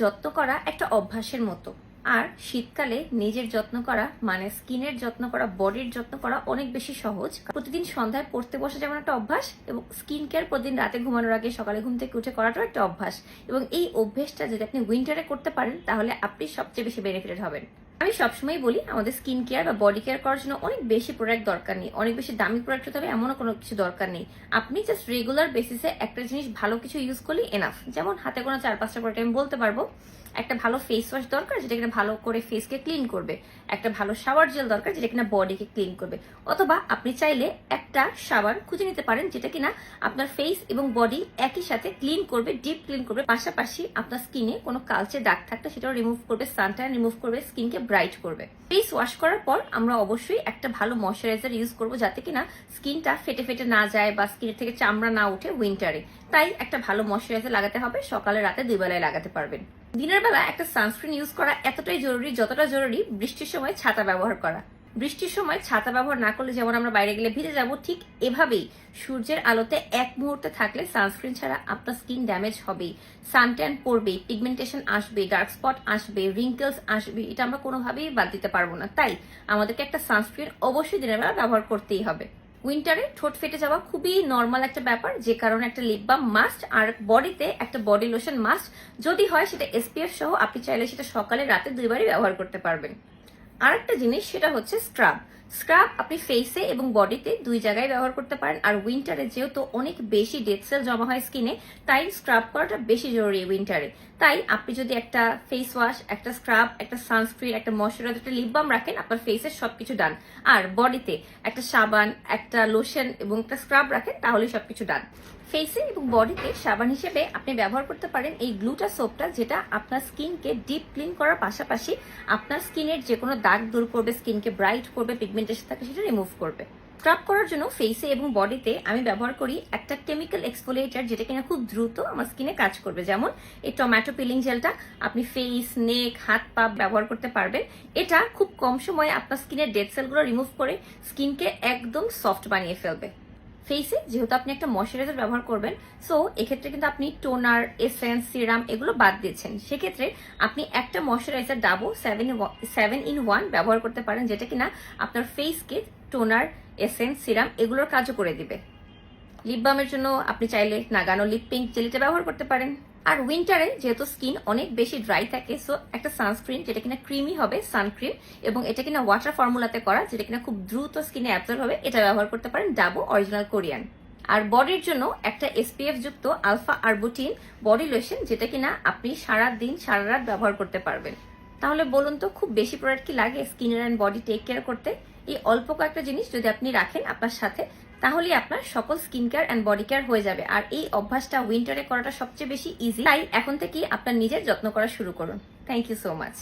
যত্ন করা একটা অভ্যাসের মতো। আর শীতকালে নিজের যত্ন করা মানে স্কিনের যত্ন করা, বডির যত্ন করা অনেক বেশি সহজ। প্রতিদিন সন্ধ্যায় পড়তে বসা যেমন একটা অভ্যাস এবং স্কিন কেয়ার প্রতিদিন রাতে ঘুমানোর আগে সকালে ঘুম থেকে উঠে করাটাও একটা অভ্যাস। এবং এই অভ্যেসটা যদি আপনি উইন্টারে করতে পারেন, তাহলে আপনি সবচেয়ে বেশি বেনিফিটেড হবেন। আমি সবসময় বলি, আমাদের স্কিন কেয়ার বা বডি কেয়ার করার জন্য অনেক বেশি প্রোডাক্ট দরকার নেই। অনেক বেশি দামি প্রোডাক্ট হতে হবে, এমনও কোনো কিছু দরকার নেই। আপনি জাস্ট রেগুলার বেসিসে একটা জিনিস ভালো কিছু ইউজ করলে এনাফ যেমন হাতে কোনো চার পাঁচটা প্রোডাক্ট আমি বলতে পারব একটা ভালো ফেস ওয়াশ দরকার যেটা কিনা ভালো করে ফেসকে ক্লিন করবে। একটা ভালো শাওয়ার জেল দরকার যেটা কিনা বডিকে ক্লিন করবে। অথবা আপনি চাইলে একটা শাওয়ার খুঁজে নিতে পারেন যেটা কিনা আপনার ফেস এবং বডি একই সাথে ক্লিন করবে ডিপ ক্লিন করবে। পাশাপাশি আপনার স্কিনে কোনো কালচে দাগ থাকলে সেটাও রিমুভ করবে সানটাইন রিমুভ করবে স্কিনকে ব্রাইট করবে। ফেস ওয়াশ করার পর আমরা অবশ্যই একটা ভালো ময়শ্চারাইজার ইউজ করব যাতে কিনা স্কিনটা ফেটে ফেটে না যায় বা স্কিনের থেকে চামড়া না উঠে উইন্টারে তাই একটা ভালো ময়শ্চারাইজার লাগাতে হবে, সকালে রাতে দুই বেলায় লাগাতে পারবেন। দিনের বেলা একটা সানস্ক্রিন ইউজ করা এতটাই জরুরি যতটা জরুরি বৃষ্টির সময় ছাতা ব্যবহার করা। বৃষ্টির সময় ছাতা ব্যবহার না করলে যেমন আমরা বাইরে গেলে ভিজে যাব, ঠিক এভাবেই সূর্যের আলোতে এক মুহূর্তে থাকলে সানস্ক্রিন ছাড়া আপনার স্কিন ড্যামেজ হবেই। সানট্যান পড়বে পিগমেন্টেশন আসবে ডার্ক স্পট আসবে রিঙ্কেলস আসবে, এটা আমরা কোনোভাবেই বাদ দিতে পারব না। তাই আমাদেরকে একটা সানস্ক্রিন অবশ্যই দিনের বেলা ব্যবহার করতেই হবে। উইন্টারে ঠোঁট ফেটে যাওয়া খুবই নর্মাল একটা ব্যাপার, যে কারণে একটা লিপ বাম মাস্ট আর বডিতে একটা বডি লোশন মাস্ট যদি হয় সেটা এসপিএফ সহ, আপনি চাইলে সেটা সকালে, রাতে দুইবারই ব্যবহার করতে পারবেন। আরেকটা জিনিস সেটা হচ্ছে স্ক্রাব স্ক্রাব আপনি ফেসে এবং বডিতে দুই জায়গায় ব্যবহার করতে পারেন। আর উইন্টারে যেহেতু অনেক বেশি ডেড সেল জমা হয় স্কিনে তাই স্ক্রাব করাটা বেশি জরুরি উইন্টারে তাই আপনি যদি একটা ফেস ওয়াশ একটা স্ক্রাব একটা সানস্ক্রিন একটা ময়শ্চারাইজার একটা লিপ বাম রাখেন, আপনার ফেসের সবকিছু ডান আর বডিতে একটা সাবান, একটা লোশন এবং একটা স্ক্রাব রাখেন তাহলে সবকিছু ডান ফেসে এবং বডিতে সাবান হিসেবে আপনি ব্যবহার করতে পারেন এই গ্লুটা সোপটা যেটা আপনার স্কিনকে ডিপ ক্লিন করার পাশাপাশি আপনার স্কিনের যে কোনো দাগ দূর করবে স্কিনকে ব্রাইট করবে পিগমেন্টেশন থাকে সেটা রিমুভ করবে। স্ক্রাব করার জন্য ফেসে এবং বডিতে আমি ব্যবহার করি একটা কেমিক্যাল এক্সফোলিয়েটার যেটা কিনা খুব দ্রুত আমার স্কিনে কাজ করবে। যেমন এই টমেটো পিলিং জেলটা আপনি ফেস নেক হাত, পা ব্যবহার করতে পারবেন। এটা খুব কম সময়ে আপনার স্কিনের ডেড সেলগুলো রিমুভ করে স্কিনকে একদম সফট বানিয়ে ফেলবে। ফেসে যেহেতু আপনি একটা ময়শ্চারাইজার ব্যবহার করবেন সো এক্ষেত্রে কিন্তু আপনি টোনার এসেন্স সিরাম এগুলো বাদ দিয়েছেন। সেক্ষেত্রে আপনি একটা ময়শ্চারাইজার ডাবো সেভেন সেভেন ইন ওয়ান ব্যবহার করতে পারেন, যেটা কিনা আপনার ফেসকে টোনার এসেন্স সিরাম এগুলোর কাজও করে দিবে। লিপ বামের জন্য আপনি চাইলে নাগানো লিপ পিঙ্ক জেলিটা ব্যবহার করতে পারেন। আর উইন্টারে যেহেতু স্কিন অনেক বেশি ড্রাই থাকে সো একটা সানস্ক্রিন যেটা কিনা ক্রিমি হবে সানক্রিম এবং এটা কিনা ওয়াটার ফর্মুলাতে করা, যেটা কিনা খুব দ্রুত স্কিনে অ্যাবজর্ব হবে, এটা ব্যবহার করতে পারেন ডাবো অরিজিনাল কোরিয়ান। আর বডির জন্য একটা এসপিএফ যুক্ত আলফা আরবুটিন বডি লোশন যেটা কিনা আপনি সারা দিন সারা রাত ব্যবহার করতে পারবেন। তাহলে বলুন তো, খুব বেশি প্রোডাক্ট কি লাগে স্কিনের অ্যান্ড বডি টেক কেয়ার করতে? এই অল্প কয়েকটা জিনিস যদি আপনি রাখেন আপনার সাথে তাহলে আপনার সকল skin care and body care হয়ে যাবে। আর এই অভ্যাসটা উইন্টারে করাটা সবচেয়ে বেশি ইজি তাই এখন থেকেই আপনার নিজের যত্ন করা শুরু করুন। Thank you so much